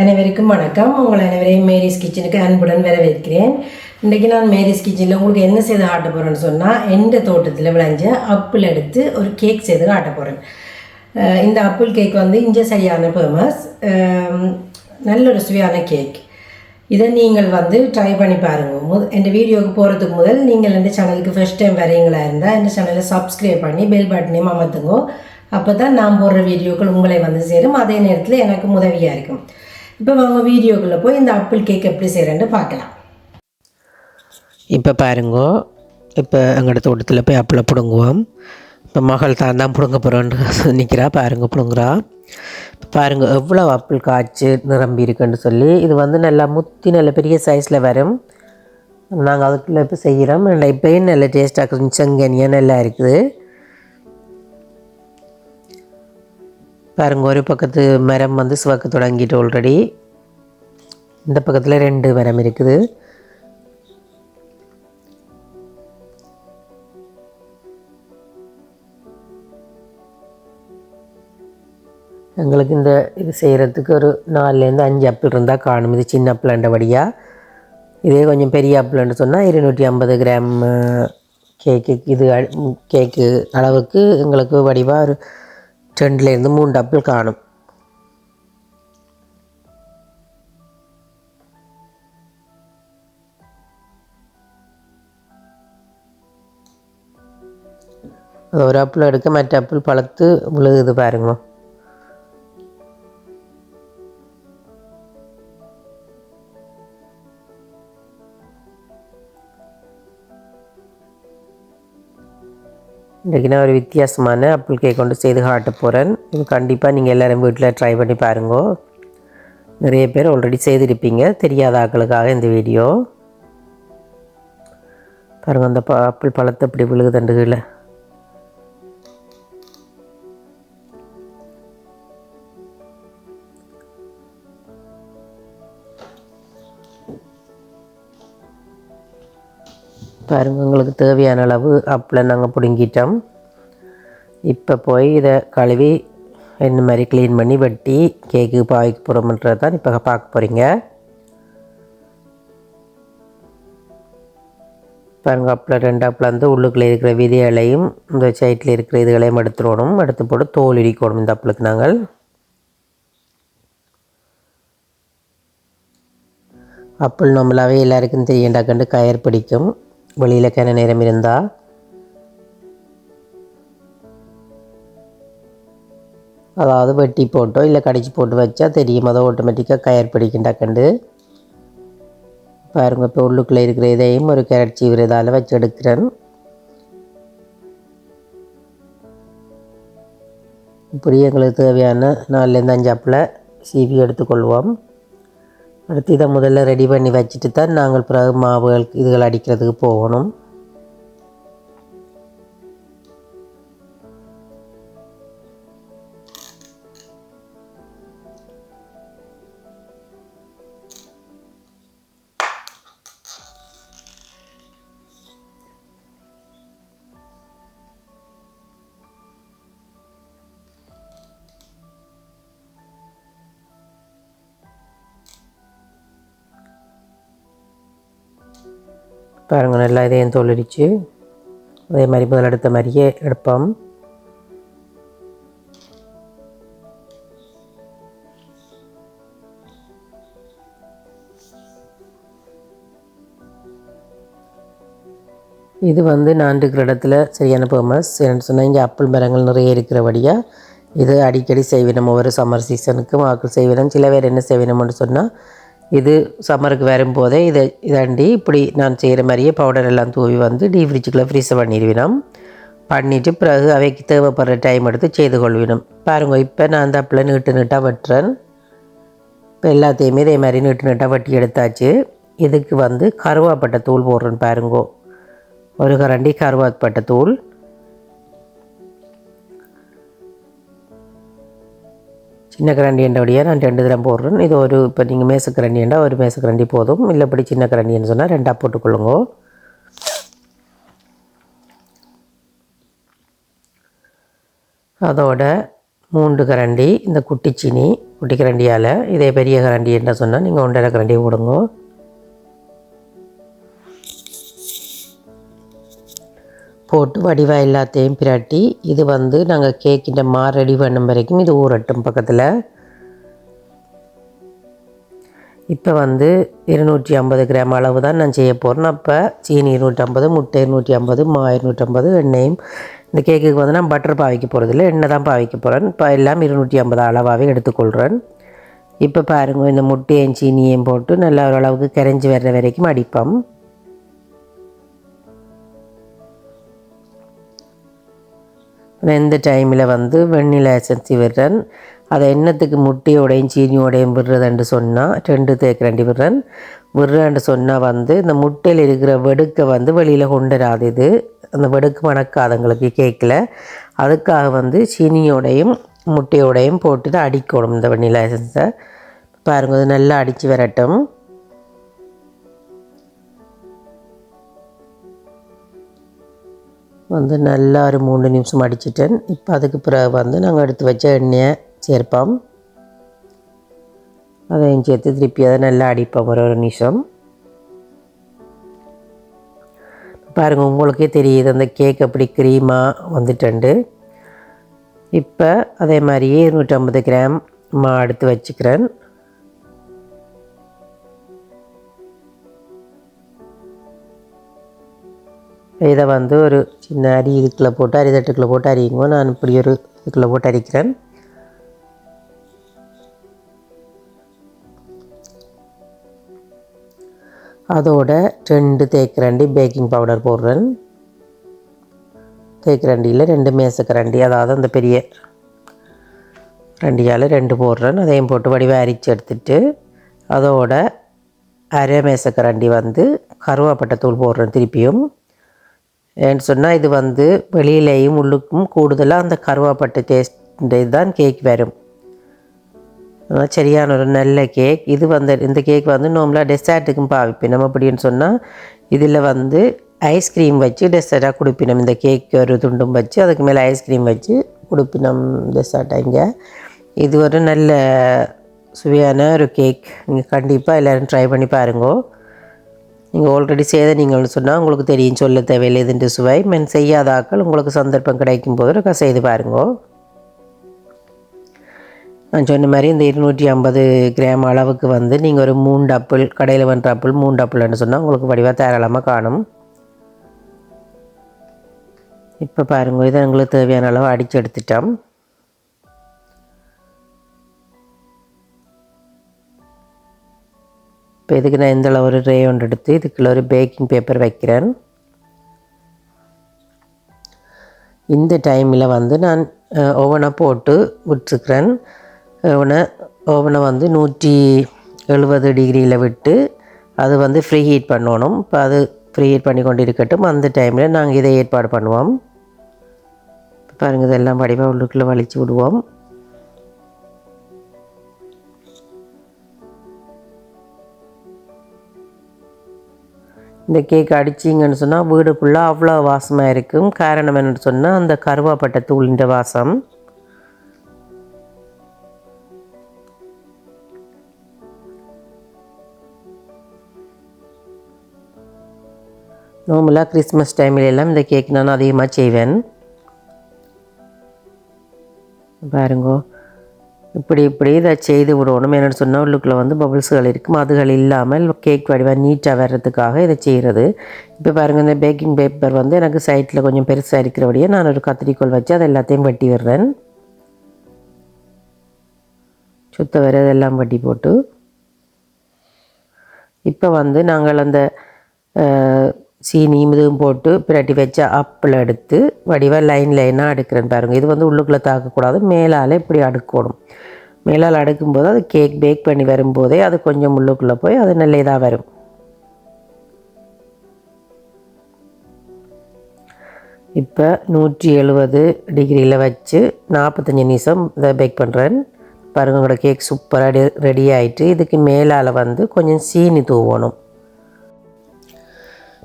அனைவருக்கும் வணக்கம். உங்கள் அனைவரையும் மேரிஸ் கிச்சனுக்கு அன்புடன் வரவேற்கிறேன். இன்றைக்கி நான் மேரிஸ் கிச்சனில் உங்களுக்கு என்ன செய்து ஆட்ட போகிறேன்னு சொன்னால் எந்த தோட்டத்தில் விளைஞ்ச அப்பிள் எடுத்து ஒரு கேக் செய்து ஆட்ட போகிறேன் இந்த அப்பிள் கேக் வந்து இங்கே சரியான ஃபேமஸ் நல்ல ஒரு சுவையான கேக் இதை நீங்கள் வந்து ட்ரை பண்ணி பாருங்கள் முத இந்த வீடியோவுக்கு போகிறதுக்கு முதல் நீங்கள் இந்த சேனலுக்கு ஃபஸ்ட் டைம் வரீங்களா இருந்தால் என் சேனலை சப்ஸ்கிரைப் பண்ணி பெல் பட்டனையும் அமர்த்துங்க. அப்போ தான் நான் போடுற வீடியோக்கள் உங்களை வந்து சேரும். அதே நேரத்தில் எனக்கு உதவியாக இருக்கும். இப்போ வாங்க வீடியோக்குள்ளே போய் இந்த ஆப்பிள் கேக் எப்படி செய்கிறேன்னு பார்க்கலாம். இப்போ பாருங்கோ இப்போ எங்களோட தோட்டத்தில் போய் அப்பளை பிடுங்குவோம். இப்போ மகள் தான் தான் பிடுங்க போகிறோன்னு நிற்கிறா பாருங்க பிடுங்குறா. பாருங்க எவ்வளோ அப்பிள் காய்ச்சி நிரம்பி இருக்குன்னு சொல்லி இது வந்து நல்லா முத்தி நல்ல பெரிய சைஸில் வரும். நாங்கள் அதுக்குள்ளே இப்போ செய்கிறோம். நல்லா இப்போயும் நல்ல டேஸ்ட்டாக செங்கனியாக நல்லா இருக்குது. பாருங்க ஒரு பக்கத்து மரம் வந்து சிவக்க தொடங்கிட்டு ஆல்ரெடி இந்த பக்கத்தில் ரெண்டு மரம் இருக்குது. எங்களுக்கு இந்த இது செய்கிறதுக்கு ஒரு நாலுலேருந்து அஞ்சு ஆப்பிள் இருந்தால் காணும். இது சின்ன ஆப்பிள்ன்றபடியாக இதே கொஞ்சம் பெரிய ஆப்பிள்னு சொன்னால் இருநூற்றி ஐம்பது கிராம் கேக்கு இது அ- கேக்கு அளவுக்கு எங்களுக்கு வடிவாக ஒரு ரெண்டுலேருந்து மூணு ஆப்பிள் காணும் அது ஒரு ஆப்பிள் எடுக்க மற்ற ஆப்பிள் பழுத்து விழுகுது பாருங்கம்மா இன்றைக்கி நான் ஒரு வித்தியாசமான ஆப்பிள் கேக் கொண்டு செய்து காட்ட போகிறேன் இது கண்டிப்பாக நீங்கள் எல்லோரும் வீட்டில் ட்ரை பண்ணி பாருங்கோ. நிறைய பேர் ஆல்ரெடி செய்திருப்பீங்க. தெரியாத ஆக்களுக்காக இந்த வீடியோ பாருங்கள் அந்த ப ஆப்பிள் பழத்தை இப்படி விழுகுதுண்டு பாருங்கள் உங்களுக்கு தேவையான அளவு அப்பில் நாங்கள் பிடுங்கிட்டோம். இப்போ போய் இதை கழுவி என்ன மாதிரி க்ளீன் பண்ணி வெட்டி கேக்கு பாய்க்க போகிறோம்ன்றது தான் இப்போ பார்க்க போகிறீங்க பாருங்கள் அப்பில் ரெண்டு அப்பில் வந்து உள்ளுக்குள்ளே இருக்கிற விதைகளையும் இந்த சைட்டில் இருக்கிற இதுகளையும் எடுத்துடணும் எடுத்து போட்டு தோல் இடிக்கணும் இந்த அப்பளுக்கு நாங்கள். அப்பள் நம்மளாவே எல்லாருக்கும் தெரியண்டா கண்டு கயர் பிடிக்கும். வெளியில் கிண நேரம் இருந்தால் அதாவது வெட்டி போட்டோ இல்லை கடிச்சு போட்டு வச்சா தெரியும். அதை ஆட்டோமேட்டிக்காக கயர் பிடிக்கின்றா கண்டு. இப்போ உள்ளுக்குள்ளே இருக்கிற இதையும் ஒரு கேரட் சீவிர இதால் வச்சு எடுக்கிறேன். இப்படி எங்களுக்கு தேவையான நாலுலேருந்து அஞ்சு அப்பில் சீவி எடுத்துக்கொள்வோம். அடுத்து இதை முதல்ல ரெடி பண்ணி வச்சுட்டு தான் நாங்கள் பிறகு மாவுகள் இதுகள் அடிக்கிறதுக்கு போகணும். பாருங்க நல்லா இதையும் தோலடிச்சு அதே மாதிரி முதல் எடுத்த மாதிரியே எடுப்போம். இது வந்து நான் இருக்கிற இடத்துல சரியான ஃபேமஸ் என்னென்னு சொன்னால் இங்கே அப்பிள் மரங்கள் நிறைய இருக்கிறபடியாக இது அடிக்கடி செய்வினம். ஒவ்வொரு சம்மர் சீசனுக்கும் ஆக்கள் செய்வினம். சில பேர் என்ன செய்வினம்னு சொன்னால் இது சம்மருக்கு வரும்போதே இதை இதாண்டி இப்படி நான் செய்கிற மாதிரியே பவுடர் எல்லாம் தூவி வந்து டீ ஃப்ரிட்ஜுக்குள்ளே ஃப்ரீஸை பண்ணிடுவினோம். பண்ணிவிட்டு பிறகு அவைக்கு தேவைப்படுற டைம் எடுத்து செய்து கொள்வினோம். பாருங்க இப்போ நான் அந்த அப்பில் நீட்டு நீட்டாக வெட்டுறேன். இப்போ எல்லாத்தையுமே இதே மாதிரி நீட்டு நீட்டாக வெட்டி எடுத்தாச்சு. இதுக்கு வந்து கருவாப்பட்டை தூள் போடுறேன் பாருங்கோ. ஒரு கரண்டி கருவாப்பட்டை தூள். சின்ன கரண்டி வழியாக நான் ரெண்டு தரம் போடுறேன். இது ஒரு இப்போ நீங்கள் மேச கரண்டிண்டா ஒரு மேச கரண்டி போதும். இல்லை இப்படி சின்ன கரண்டின்னு சொன்னால் ரெண்டாக போட்டுக்கொள்ளுங்க. அதோட மூன்று கரண்டி இந்த குட்டி சீனி குட்டி கரண்டியால் இதே பெரிய கரண்டி என்ன சொன்னால் நீங்கள் ஒன்றரை கரண்டி போடுங்க. போட்டு வடிவாக எல்லாத்தையும் பிரட்டி இது வந்து நாங்கள் கேக்கின்ற மா ரெடி பண்ணும் வரைக்கும் இது ஊரட்டும் பக்கத்தில். இப்போ வந்து இருநூற்றி ஐம்பது கிராம் அளவு தான் நான் செய்ய போகிறேன் அப்போ சீனி இருநூற்றி ஐம்பது முட்டை இருநூற்றி ஐம்பது மா இருநூற்றம்பது எண்ணெயும். இந்த கேக்குக்கு வந்து நான் பட்டர் பாவிக்க போகிறதில்ல எண்ணெய் தான் பாவிக்க போகிறேன் இப்போ எல்லாம் இருநூற்றி ஐம்பது அளவாகவே எடுத்துக்கொள்கிறேன் இப்போ பாருங்க இந்த முட்டையும் சீனியையும் போட்டு நல்லா ஓரளவுக்கு கரைஞ்சி வர்ற வரைக்கும் அடிப்போம். நான் இந்த டைமில் வந்து வெண்ணிலா எசன்சி விடுறேன். அதை எண்ணத்துக்கு முட்டையோடையும் சீனியோடையும் விடுறதுன்னு சொன்னால் ரெண்டு தேக்கரண்டி விடுறேன். விடுறேன்னு சொன்னால் வந்து இந்த முட்டையில் இருக்கிற வெடுக்கை வந்து வெளியில் கொண்டு வராது இது. அந்த வெடுக்கு மணக்காதவங்களுக்கு கேக்கில். அதுக்காக வந்து சீனியோடையும் முட்டையோடையும் போட்டு அடிக்கணும் இந்த வெண்ணிலா எசன்ஸை பாருங்கள் அது நல்லா அடித்து வரட்டும். வந்து நல்லா ஒரு மூணு நிமிஷம் அடிச்சிட்டேன். இப்போ அதுக்கு பிறகு வந்து நாங்கள் எடுத்து வச்ச எண்ணெயை சேர்ப்போம். அதையும் சேர்த்து திருப்பி அதை நல்லா அடிப்போம் ஒரு ஒரு நிமிஷம். பாருங்கள் உங்களுக்கே தெரியுது அந்த கேக் அப்படி க்ரீமாக வந்துட்டுண்டு. இப்போ அதே மாதிரியே இருநூற்றம்பது கிராம் மா எடுத்து வச்சுக்கிறேன். இதை வந்து ஒரு சின்ன அரி இதுக்குள்ளே போட்டு அரிதட்டுக்குள்ளே போட்டு அரியுங்க. நான் இப்படி ஒரு இதுக்குள்ளே போட்டு அரிக்கிறேன். அதோட ரெண்டு தேக்கரண்டி பேக்கிங் பவுடர் போடுறேன். தேக்கரண்டியில் ரெண்டு மேசக்கரண்டி அதாவது அந்த பெரிய ரெண்டியால் ரெண்டு போடுறேன். அதையும் போட்டு வடிவாக அரிச்சு எடுத்துட்டு அதோட அரை மேசக்கரண்டி வந்து கருவாப்பட்டை தூள் போடுறேன் திருப்பியும். ஏன்னு சொன்னால் இது வந்து வெளியிலேயும் உள்ளுக்கும் கூடுதலாக அந்த கருவாப்பட்டு டேஸ்ட் தான் கேக் வரும். சரியான ஒரு நல்ல கேக் இது வந்து இந்த கேக் வந்து நார்மலாக டெசர்ட்டுக்கும் பாவிப்பேன் நம்ம அப்படின்னு சொன்னால் இதில் வந்து ஐஸ்கிரீம் வச்சு டெசர்ட்டாக கொடுப்பினோம். இந்த கேக் ஒரு துண்டும் வச்சு அதுக்கு மேலே ஐஸ்கிரீம் வச்சு கொடுப்பினோம் டெசர்ட்டாக இங்கே. இது ஒரு நல்ல சுவையான ஒரு கேக் நீங்கள் கண்டிப்பாக எல்லோரும் ட்ரை பண்ணி பாருங்கோ. நீங்கள் ஆல்ரெடி செய்த நீங்கள் சொன்னால் உங்களுக்கு தெரியும் சொல்ல தேவையில்லை இதுன்ற சுவை. மென் செய்யாத ஆக்கள் உங்களுக்கு சந்தர்ப்பம் கிடைக்கும் போது ஒருக்கா செய்து பாருங்கோ. நான் சொன்ன மாதிரி இந்த இருநூற்றி ஐம்பது கிராம் அளவுக்கு வந்து நீங்கள் ஒரு மூன்று அப்பிள் கடையில் வந்த அப்பிள் மூன்று அப்பிள்னு சொன்னால் உங்களுக்கு வடிவாக தாராளமாக காணும். இப்போ பாருங்க இதை எங்களுக்கு தேவையான அளவு அடித்து எடுத்துட்டோம். இப்போ இதுக்கு நான் இந்த அளவு ஒரு ட்ரே ஒன்று எடுத்து இதுக்குள்ள ஒரு பேக்கிங் பேப்பர் வைக்கிறேன். இந்த டைமில் வந்து நான் ஓவனை போட்டு விட்டுருக்குறேன். ஓவனை ஓவனை வந்து நூற்றி எழுபது டிகிரியில் விட்டு அது வந்து ஃப்ரீ ஹீட் பண்ணணும். இப்போ அது ஃப்ரீ ஹீட் பண்ணி கொண்டு இருக்கட்டும் அந்த டைமில் நாங்கள் இதை ஏற்பாடு பண்ணுவோம். பாருங்கள் பாருங்க இதெல்லாம் வடிவாக உள்ளுக்குள்ளே வலிச்சு விடுவோம். இந்த கேக் அடிச்சிங்கன்னு சொன்னால் வீடு ஃபுல்லாக அவ்வளோ வாசமாக இருக்கும். காரணம் என்னென்னு சொன்னால் அந்த கருவாப்பட்டை தூளின்ற வாசம். நார்மலாக கிறிஸ்மஸ் டைமில் எல்லாம் இந்த கேக் நான் அதிகமாக செய்வேன். பாருங்கோ. இப்படி இப்படி இதை செய்து விடணும். என்னென்னு சொன்னால் உள்ளுக்குள்ளே வந்து பபிள்ஸுகள் இருக்கும். அதுகள் இல்லாமல் கேக் வடிவாக நீட்டாக வர்றதுக்காக இதை செய்கிறது இப்போ பாருங்கள் இந்த பேக்கிங் பேப்பர் வந்து எனக்கு சைட்டில் கொஞ்சம் பெருசாக இருக்கிறபடியே நான் ஒரு கத்திரிக்கோல் வச்சு அதை எல்லாத்தையும் வெட்டி விடுறேன். சுத்த வர இதெல்லாம் வெட்டி போட்டு. இப்போ வந்து நாங்கள் அந்த சீனி சீனியும் இதுவும் போட்டு பிரட்டி வச்ச அப்பில் எடுத்து வடிவாக லைன் லைனாக அடுக்கிறேன் பாருங்கள் இது வந்து உள்ளுக்குள்ளே தாக்கக்கூடாது. மேலால் இப்படி அடுக்கணும். மேலால் அடுக்கும்போது அது கேக் பேக் பண்ணி வரும்போதே அது கொஞ்சம் உள்ளுக்குள்ளே போய் அது நல்ல இதாக வரும். இப்போ நூற்றி எழுபது டிகிரியில் வச்சு நாற்பத்தஞ்சு நிமிஷம் இதை பேக் பண்ணுறேன் பாருங்கள் உங்களோட கேக் சூப்பராக ரெடி ஆகிட்டு இதுக்கு மேலால் வந்து கொஞ்சம் சீனி தூவணும்.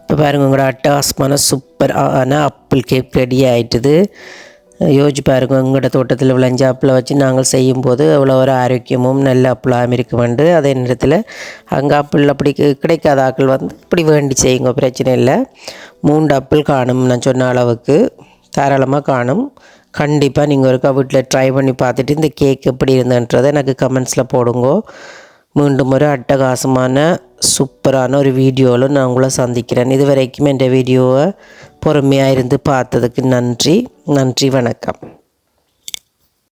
இப்போ பாருங்க உங்களோட அட்டகாசமான சூப்பர் ஆனால் அப்பிள் கேக் ரெடி ஆகிட்டுது யோசிச்சு பாருங்க எங்களோட தோட்டத்தில் விளைஞ்ச ஆப்பிளை வச்சு நாங்கள் செய்யும்போது அவ்வளோ ஒரு ஆரோக்கியமும் நல்ல ஆப்பிளாகவும் இருக்க வேண்டு அதே நேரத்தில் அங்கே ஆப்பிள் அப்படி கிடைக்காத ஆக்கள் வந்து இப்படி வேண்டி செய்யுங்க பிரச்சனை இல்லை மூன்று ஆப்பிள் காணும் நான் சொன்ன அளவுக்கு தாராளமாக காணும் கண்டிப்பாக நீங்கள் ஒருக்கா வீட்டில் ட்ரை பண்ணி பார்த்துட்டு இந்த கேக் எப்படி இருந்தன்றதை எனக்கு கமெண்ட்ஸில் போடுங்க மீண்டும் ஒரு அட்டகாசமான சூப்பரான ஒரு வீடியோவில் நான் உங்களை சந்திக்கிறேன். இது வரைக்கும் என் வீடியோவை பொறுமையாக இருந்து பார்த்ததுக்கு நன்றி. நன்றி வணக்கம்.